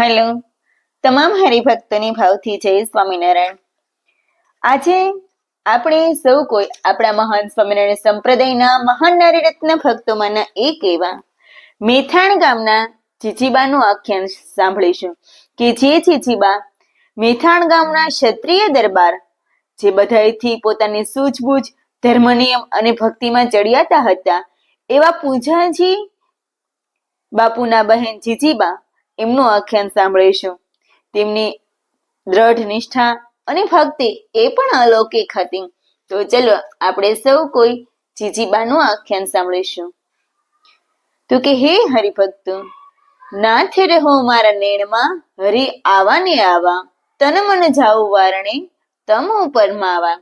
Hello. તમામ હરિભક્તોની ભાવથી જય સ્વામિનારાયણ. આજે આપણે સૌ કોઈ આપણા મહાન સ્વામિનારાયણ સંપ્રદાયના મહાન નારીરત્ન ભક્તોમાંના એક એવા મેથાણ ગામના જીજીબાનું આખ્યાન સાંભળીશું કે જે જીજીબા મેથાણ ગામના ક્ષત્રિય દરબાર, જે બધાયથી પોતાની સૂઝબૂઝ, ધર્મ નિયમ અને ભક્તિમાં ચડિયાતા હતા, એવા પૂજાજી બાપુના બહેન જીજીબા એમનું આખ્યાન સાંભળીશું. તેમની દ્રઢ નિષ્ઠા અને ભક્તિ એ પણ અલૌકિક હતી. તો ચલો આપણે સૌ કોઈ જીજીબાનું આખ્યાન સાંભળીશું. તો કે હે હરિભક્તો, નાથે રહો મારા નેણમાં, હરિ આવા ને આવા. તન મન જાઉ વારણે, તમ ઉપર માવા.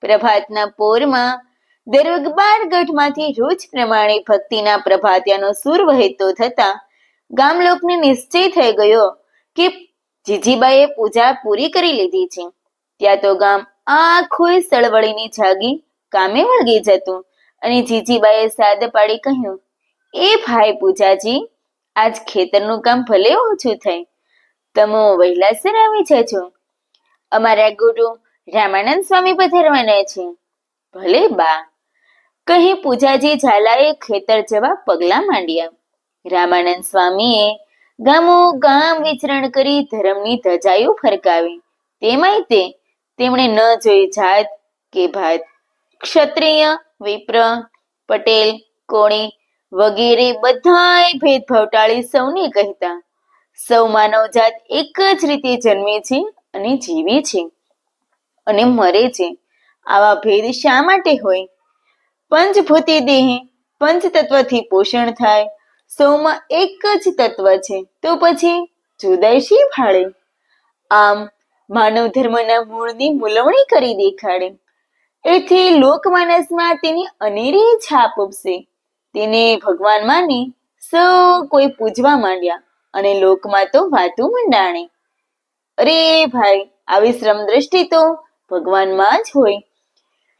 પ્રભાતના પોરમાં દરબાર ગઢમાંથી રોજ પ્રમાણે ભક્તિના પ્રભાત્યાનો સૂર વહેતો થતા ગામ લોકને નિશ્ચય થઈ ગયો કે જીજીબાઈએ પૂજા પૂરી કરી લીધી છે. ત્યાં તો ગામ આખું સળવળીની જાગી કામે વળગી જતું અને જીજીબાએ સાદ પાડી કહ્યું, એ ભાઈ પૂજાજી, આજ ખેતરનું કામ ભલે ઓછું થાય, તમે વહેલાસર આવી જજો. અમારા ગુરુ રામાનંદ સ્વામી પધારવાના છે. ભલે બા. કહી પૂજાજી ઝાલાએ ખેતર જવા પગલા માંડ્યા. રામાનંદ સ્વામીએ ગામો ગામ વિચરણ કરી ધર્મની ધજાઈઓ ફરકાવી. તેમાંય તે તેમણે ન જોઈ જાત કે ભાત. ક્ષત્રિય, વિપ્ર, પટેલ, કોણી વગેરે બધાય ભેદભાવ ટાળી સૌને કહેતા. સૌ માનવજાત એક જ રીતે જન્મે છે અને જીવે છે અને મરે છે. આવા ભેદ શા માટે હોય? પંચભૂતિ દેહ પંચ તત્વથી પોષણ થાય સૌમાં એક જ તત્વ છે. તો પછી જુદાઈ શી ફાળે. આમ માનવ ધર્મના મૂળની મૂલવણી કરી દેખાડે. એથી લોકમાનસમાં તેની અનેરી છાપ ઉપસે. તેને ભગવાન માની સૌ કોઈ પૂજવા માંડ્યા અને લોકમાં તો વાતું મંડાણે. અરે ભાઈ, આવી શ્રમ દ્રષ્ટિ તો ભગવાનમાં જ હોય.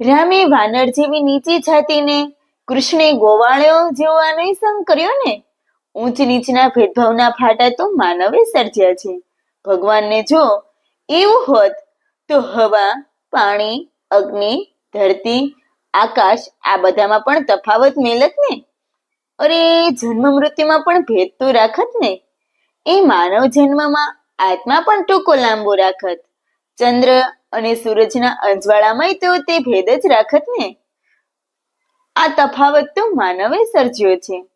રામે વાનર જેવી નીચી જાતિને કૃષ્ણે ગોવાળ્યો જેવો આનય સંગ કર્યો ને ઊંચ નીચના ભેદભાવના ફાટા તો માનવે સર્જ્યા છે. ભગવાનને જો એવું હોત, તો હવા, પાણી, અગ્નિ, ધરતી, આકાશ, આ બધામાં પણ તફાવત મેલત ને? અરે, જન્મ મૃત્યુમાં પણ ભેદ તો રાખત ને? એ માનવ જન્મમાં આત્મા પણ ટૂંકો લાંબો રાખત. ચંદ્ર અને સૂરજના અંજવાળામાં તો તે ભેદ જ રાખત ને? આ તફાવત તો માનવે સર્જ્યો છે.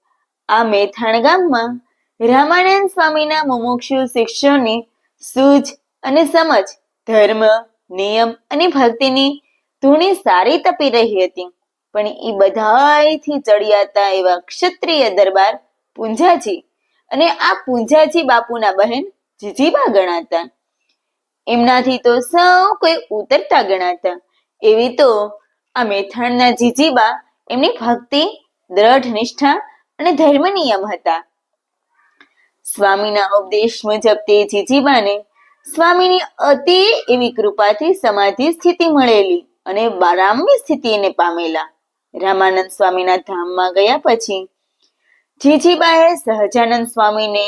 આ મેથાણ ગામમાં રામાનંદ સ્વામીના મુમુક્ષુ શિષ્યોની સૂઝ અને સમજ, ધર્મ, નિયમ અને ભક્તિની ધૂણી સારી તપી રહી હતી. પણ એ બધાયથી ચડિયાતા એવા ક્ષત્રિય દરબાર પૂંજાજી અને આ પૂંજાજી બાપુના બહેન જીજીબા ગણાતા. એમનાથી તો સૌ કોઈ ઉતરતા ગણાતા. એવી તો આ મેથાણના જીજીબા એમની ભક્તિ, દ્રઢ નિષ્ઠા અને ધર્મ નિયમ હતા. સ્વામીના ઉપદેશ મુજબ તે જીજીબાને સ્વામીની અતિ એવી કૃપાથી સમાધિ સ્થિતિ મળેલી અને બારામની સ્થિતિ એને પામેલા. રામાનંદ સ્વામીના ધામમાં ગયા પછી જીજીબાએ સહજાનંદ સ્વામીને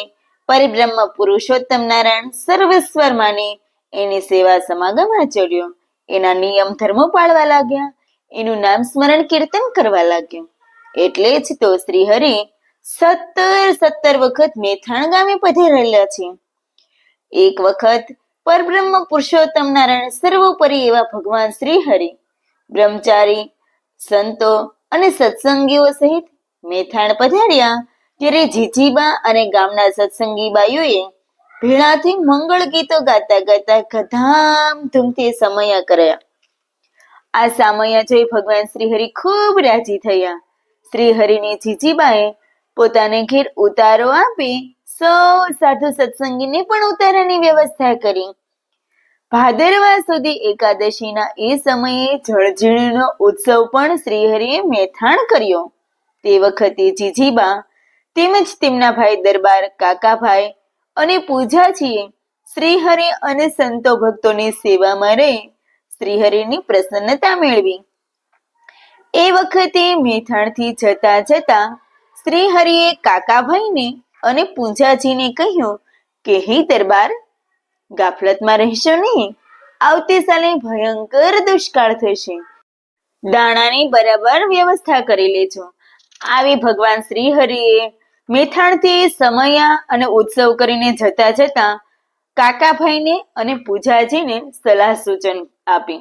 પરિબ્રહ્મ પુરુષોત્તમ નારાયણ સર્વસ્વર માની એની સેવા સમાગમ આચર્યો. એના નિયમ ધર્મો પાળવા લાગ્યા. એનું નામ સ્મરણ કીર્તન કરવા લાગ્યો. એટલે જ તો શ્રી હરિ સત્તર સત્તર વખત મેથાણ ગામે પધારેલા છે. એક વખત પરબ્રહ્મ પુરુષોત્તમ નારાયણ સર્વોપરી એવા ભગવાન શ્રી હરિ બ્રહ્મચારી, સંતો અને સત્સંગીઓ સહિત મેથાણ પધાર્યા ત્યારે જીજીબા અને ગામના સત્સંગી બાઈઓએ ભેળાથી મંગળ ગીતો ગાતા ગાતા ધૂમથી સમયા કર્યા. આ સામયા જોઈ ભગવાન શ્રીહરિ ખૂબ રાજી થયા. શ્રીહરિની જીજીબાએ પોતાને ઘેર ઉતારો આપી સૌ સાધુ સત્સંગીને પણ ઉતારાની વ્યવસ્થા કરી. ભાદરવા સુધી એકાદશીના એ સમયે જળઝીણનો ઉત્સવ પણ શ્રીહરિએ મેથાણ કર્યો. તે વખતે જીજીબા તેમજ તેમના ભાઈ દરબાર કાકાભાઈ અને પૂજાજીએ શ્રીહરિ અને સંતો ભક્તોની સેવામાં રહી શ્રીહરિની પ્રસન્નતા મેળવી. એ વખતે મેથાણથી જતા જતા શ્રીહરિએ કાકાભાઈને અને પૂંજાજીને કહ્યું કે, હે દરબાર, ગાફલતમાં રહેશો નહીં? આવતી સાલે ભયંકર દુષ્કાળ થશે. દાણાની બરાબર વ્યવસ્થા કરી લેજો. આવી ભગવાન શ્રી હરિએ મેથાણથી સમયા અને ઉત્સવ કરીને જતા જતા કાકાભાઈને અને પૂજાજીને સલાહ સૂચન આપી.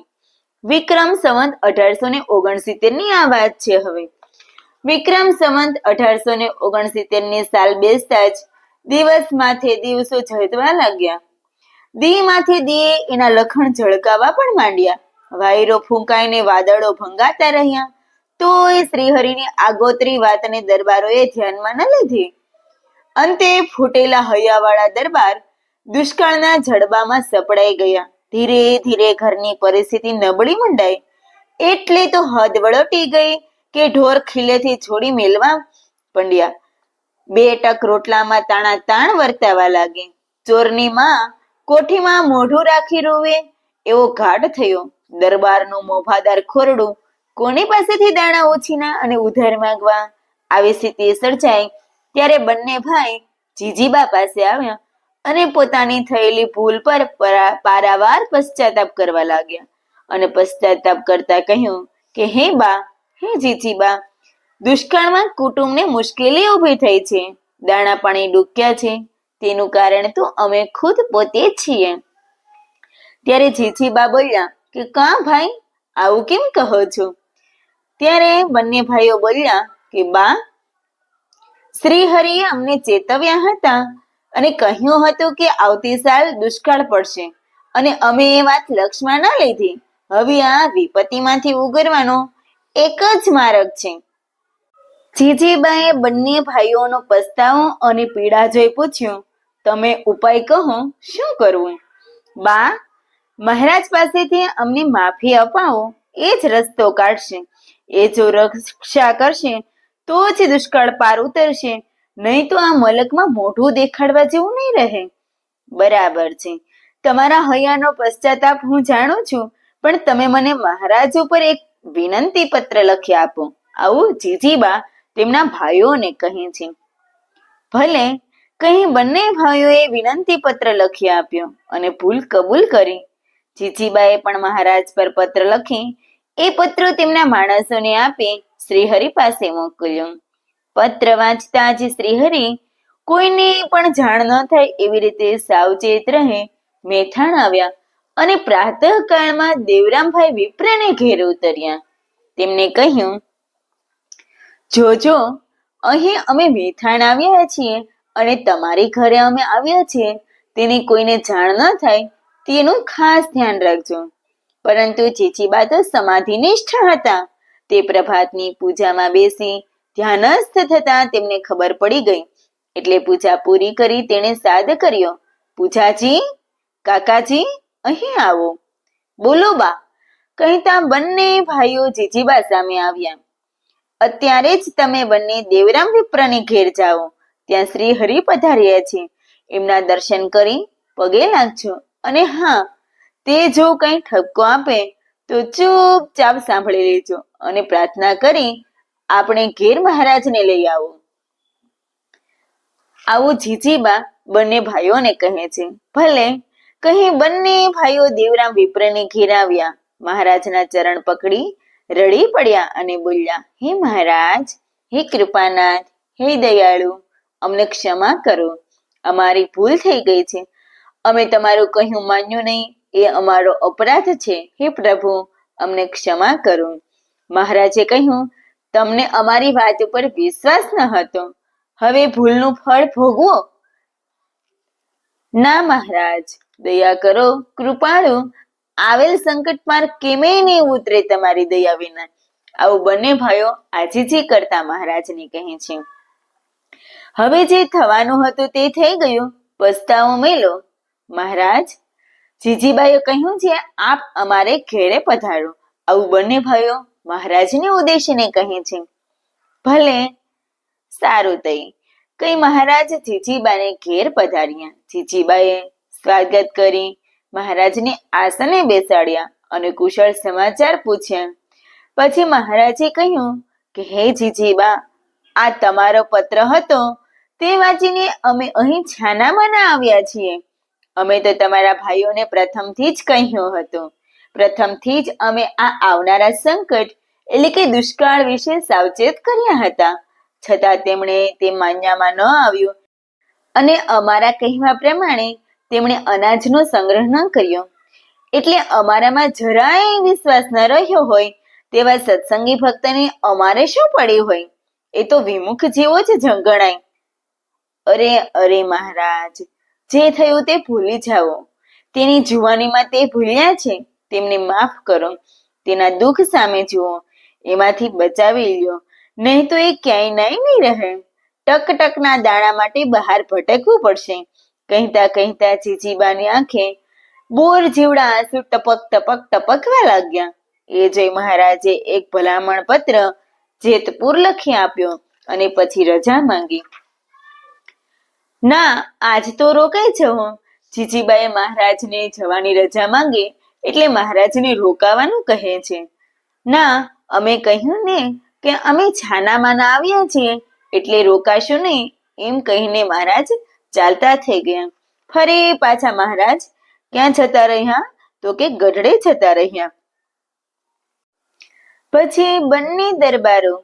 વિક્રમ સંવંત અઢારસો ને ઓગણસિત્તેરની આ વાત છે હવે. વિક્રમ સંવંત અઢારસો ને ઓગણસિત્તેરની સાલ બેસતા જ દિવસ માથે દિવસો જળતવા લાગ્યા. દી માથે દીએ એના લખણ ઝળકાવા પણ માંડ્યા. વાયરો ફૂંકાઈને વાદળો ભંગાતા રહ્યા. તો એ શ્રીહરિની આગોતરી વાતને દરબારોએ ધ્યાનમાં ન લીધી. અંતે ફૂટેલા હૈયાવાળા દરબાર દુષ્કાળના જડબામાં સપડાઈ ગયા. ધીરે ધીરે ઘરની પરિસ્થિતિ નબળી મંડાઈ. એટલે તો હદ વળોટી ગઈ કે ઢોર ખીલેથી છોડી મેલવા પંડ્યા બે ટક રોટલામાં તાણા તાણ વર્તાવા લાગે. ચોરની માં કોઠીમાં મોઢું રાખી રોવે એવો ઘાટ થયો. દરબારનું મોભાદાર ખોરડું કોની પાસેથી દાણા ઓછીના અને ઉધાર માંગવા આવી સ્થિતિ સર્જાઈ. ત્યારે બંને ભાઈ જીજીબા પાસે આવ્યા. અને પોતાની થયેલી ભૂલ પર પારાવાર પશ્ચાતાપ કરવા લાગ્યા. અને પશ્ચાતાપ કરતા કહ્યું કે, હે બા, હે જીજીબા દુષ્કાળમાં કુટુંબને મુશ્કેલી ઊભી થઈ છે. દાણા પાણી ડૂક્યા છે. તેનું કારણ તો અમે ખુદ પોતે છીએ. ત્યારે જીજીબા બોલ્યા કે, કા ભાઈ, આવું કેમ કહો છો? ત્યારે બંને ભાઈઓ બોલ્યા કે, બા શ્રી હરિએ અમને ચેતવ્યા હતા. અને કહ્યું હતું કે આવતી સાલ દુષ્કાળ પડશે. અને અમે એ વાત લક્ષમાં ન લીધી. હવે આ વિપત્તિમાંથી ઉગરવાનો એક જ માર્ગ છે. જીજીબાએ બંને ભાઈઓનો પસ્તાવો અને પીડા જોઈ પૂછ્યું, તમે ઉપાય કહો, શું કરવું? બા, મહારાજ પાસેથી અમને માફી અપાવો, એ જ રસ્તો કાઢશે. એ જો રક્ષા કરશે, તો જ દુષ્કાળ પાર ઉતરશે. નહીં તો આ મલકમાં મોઢું દેખાડવા જેવું નહીં રહે. બરાબર છે. તમારા હૈયાનો પશ્ચાતાપ હું જાણું છું, પણ તમે મને મહારાજ ઉપર એક વિનંતી પત્ર લખી આપો. આવું, જીજીબા તેમના ભાઈઓને કહે છે. ભલે કહી બંને ભાઈઓએ વિનંતી પત્ર લખી આપ્યો અને ભૂલ કબૂલ કરી. જીજીબાએ પણ મહારાજ પર પત્ર લખી, એ પત્રો તેમના માણસોને આપી શ્રીહરિ પાસે મોકલ્યો. પત્ર વાંચતા જ શ્રીહરિ, કોઈને પણ જાણ ન થાય એવી રીતે સાવચેત રહે. મેથાણ આવ્યા અને પ્રાતઃકાળમાં દેવરામભાઈ વિપ્રને ઘેર ઉતર્યા. તેમને કહ્યું જોજો અહીં અમે મેથાણ આવ્યા છીએ અને તમારી ઘરે અમે આવ્યા છીએ, તેની કોઈને જાણ ન થાય તેનું ખાસ ધ્યાન રાખજો. પરંતુ ચીચીબા તો સમાધિનિષ્ઠ હતા, તે પ્રભાતની પૂજામાં બેસી ધ્યાનસ્થ થતા તેમને ખબર પડી ગઈ. એટલે પૂજા પૂરી કરી તેણે સાદ કર્યો. પૂજાજી, કાકાજી, અહીં આવો. બોલો બા. કહેતા બંને ભાઈઓ જીજીબા સામે આવ્યા. અત્યારે જ તમે બંને દેવરામ વિપ્રને ઘેર જાઓ. ત્યાં શ્રી હરિ પધાર્યા છે. એમના દર્શન કરી પગે લાગજો. અને હા, તે જો કંઈ ઠપકો આપે તો ચૂપચાપ સાંભળી લેજો અને પ્રાર્થના કરી આપણે ઘેર મહારાજને લઈ આવો. આવું જીજીબા બંને ભાઈઓને કહે છે. ભલે કહી બંને ભાઈઓ દેવરામ વિપ્રને ઘેર આવ્યા. મહારાજના ચરણ પકડી રડી પડ્યા અને બોલ્યા, હે મહારાજ, હે કૃપાનાથ, હે દયાળુ, અમને ક્ષમા કરો. અમારી ભૂલ થઈ ગઈ છે. અમે તમારું કહ્યું માન્યું નહીં. એ અમારો અપરાધ છે. હે પ્રભુ, અમને ક્ષમા કરો. મહારાજે કહ્યું તમને અમારી વાત ઉપર વિશ્વાસ ન હતો. હવે ભૂલનું ફળ ભોગવો? ના મહારાજ, દયા કરો, કૃપાળુ. આવેલ સંકટમાં કેમે નહીં ઉતરે તમારી દયા વિના? આવું બંને ભાઈઓ આજીજી કરતા મહારાજને કહે છે. હવે જે થવાનું હતું તે થઈ ગયું. પસ્તાવો મેલો. મહારાજ, જીજીબાઈએ કહ્યું છે, આપ અમારે ઘેરે પધારો. આવું બંને ભાઈઓ મહારાજને ઉદ્દેશીને કહે છે, ભલે, સારું તઈ. કઈ મહારાજ જીજીબાને ઘેર પધાર્યા. જીજીબાએ સ્વાગત કરી, મહારાજને આસને બેસાડ્યા અને કુશળ સમાચાર પૂછ્યા. પછી મહારાજે કહ્યું કે, હે જીજીબા, આ તમારો પત્ર હતો. તે વાંચીને અમે અહીં છાનામાના આવ્યા છીએ. અમે તો તમારા ભાઈઓને પ્રથમથી જ કહ્યું હતું. પ્રથમથી જ અમે આ આવનારા સંકટ, એટલે કે દુષ્કાળ વિશે સાવચેત કર્યા હતા. છતાં તેમણે તે માન્યામાં ન આવ્યું અને અમારા કહેવા પ્રમાણે તેમણે અનાજનો સંગ્રહ ન કર્યો. એટલે અમારામાં જરાય વિશ્વાસ ન રહ્યો હોય તેવા સત્સંગી ભક્તને અમારે શું પડ્યું હોય? એ તો વિમુખ જેવો જ જંગણાય. અરે અરે મહારાજ, જે થયું તે ભૂલી જાઓ. તેની જુવાનીમાં તે ભૂલ્યા છે. તેમને માફ કરો, તેના દુઃખ સામે જુઓ, એમાંથી બચાવી લ્યો. નહીં તો એ ક્યાંય નહીં નહીં રહે. ટક ટકના દાણા માટે બહાર ભટકવું પડશે. કહેતા કહેતા જીજીબાની આંખે બોર જીવડા આંસુ ટપક ટપક ટપકવા લાગ્યા. એ જોઈ મહારાજે એક ભલામણ પત્ર જેતપુર લખી આપ્યો અને પછી રજા માંગી. ના, આજ તો રોકાઈ જવો. જીજીબાએ મહારાજને જવાની રજા માંગી એટલે મહારાજને રોકાવાનું કહે છે. ના, અમે કહ્યું ને કે અમે છાનામાના આવ્યા છીએ એટલે રોકાશું નહીં. એમ કહીને મહારાજ ચાલતા થઈ ગયા. ફરી પાછા મહારાજ, ક્યાં જતા રહ્યા? તો કે ગઢડે જતા રહ્યા. પછી બંને દરબારો,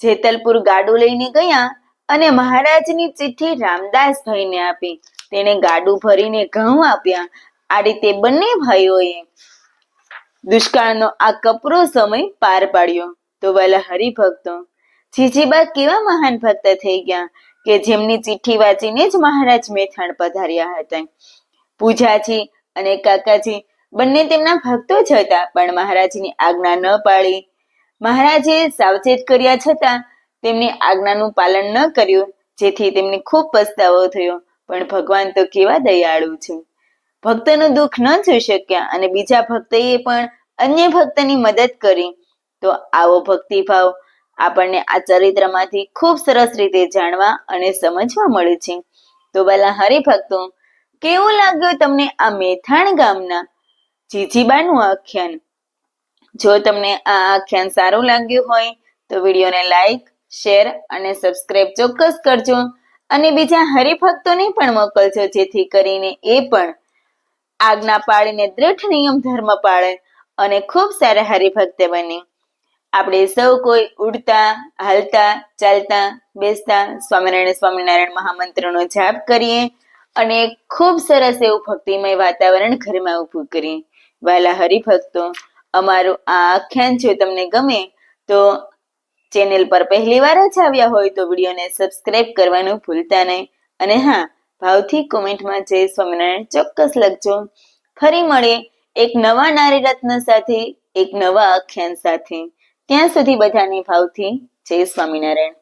જેતલપુર ગાડું લઈને ગયા અને મહારાજની ચિઠ્ઠી રામદાસભાઈને આપી. તેણે ગાડું ભરીને ઘઉં આપ્યા આ રીતે બંને ભાઈઓએ દુષ્કાળનો આ કપરો સમય પાર પાડ્યો. તો વાલા હરિભક્તો, જીજીબા કેવા મહાન ભક્ત થઈ ગયા કે જેમની ચિઠ્ઠી વાંચીને જ મહારાજ મેથાણ પધાર્યા હતા. પૂજાજી અને કાકાજી બંને તેમના ભક્તો જ હતા, પણ મહારાજની આજ્ઞા ન પાળી. મહારાજે સાવચેત કર્યા છતાં તેમની આજ્ઞાનું પાલન ન કર્યું, જેથી તેમને ખૂબ પસ્તાવો થયો. પણ ભગવાન તો કેવા દયાળુ છે. ભક્તનું દુઃખ ન જોઈ શક્યા અને બીજા ભક્તએ પણ અન્ય ભક્તની મદદ કરી. તો આવો ભક્તિભાવ આપણને આ ચરિત્રમાંથી ખૂબ સરસ રીતે જાણવા અને સમજવા મળે છે. તો ભલા હરિભક્તો, કેવું લાગ્યું તમને આ મેથાણ ગામના જીજીબાનું આખ્યાન? જો તમને આ આખ્યાન સારું લાગ્યું હોય તો વિડીયોને લાઈક, શેર અને સબસ્ક્રાઇબ ચોક્કસ કરજો. અને બીજા હરિભક્તોને પણ મોકલજો જેથી કરીને એ પણ આજ્ઞા પાળીને દ્રઢ નિયમ ધર્મ પાળે અને ખૂબ સારા હરિભક્ત બને. આપણે સૌ કોઈ ઉડતા, હાલતા, ચાલતા, બેસતા સ્વામિનારાયણ સ્વામિનારાયણ મહામંત્રનો જાપ કરીએ અને ખૂબ સરસ એવું ભક્તિમય વાતાવરણ ઘરમાં ઊભું કરીએ. વહેલા હરિભક્તો, અમારું આ આખ્યાન જો તમને ગમે તો ચેનલ પર પહેલી વાર જ આવ્યા હોય તો વિડીયોને સબસ્ક્રાઇબ કરવાનું ભૂલતા નહીં. અને હા ભાવથી કોમેન્ટમાં જય સ્વામિનારાયણ. ચોક્કસ લખજો. ફરી મળીએ એક નવા નારી રત્ન સાથે, એક નવા આખ્યાન સાથે. ત્યાં સુધી બધાને ભાવથી જય સ્વામિનારાયણ.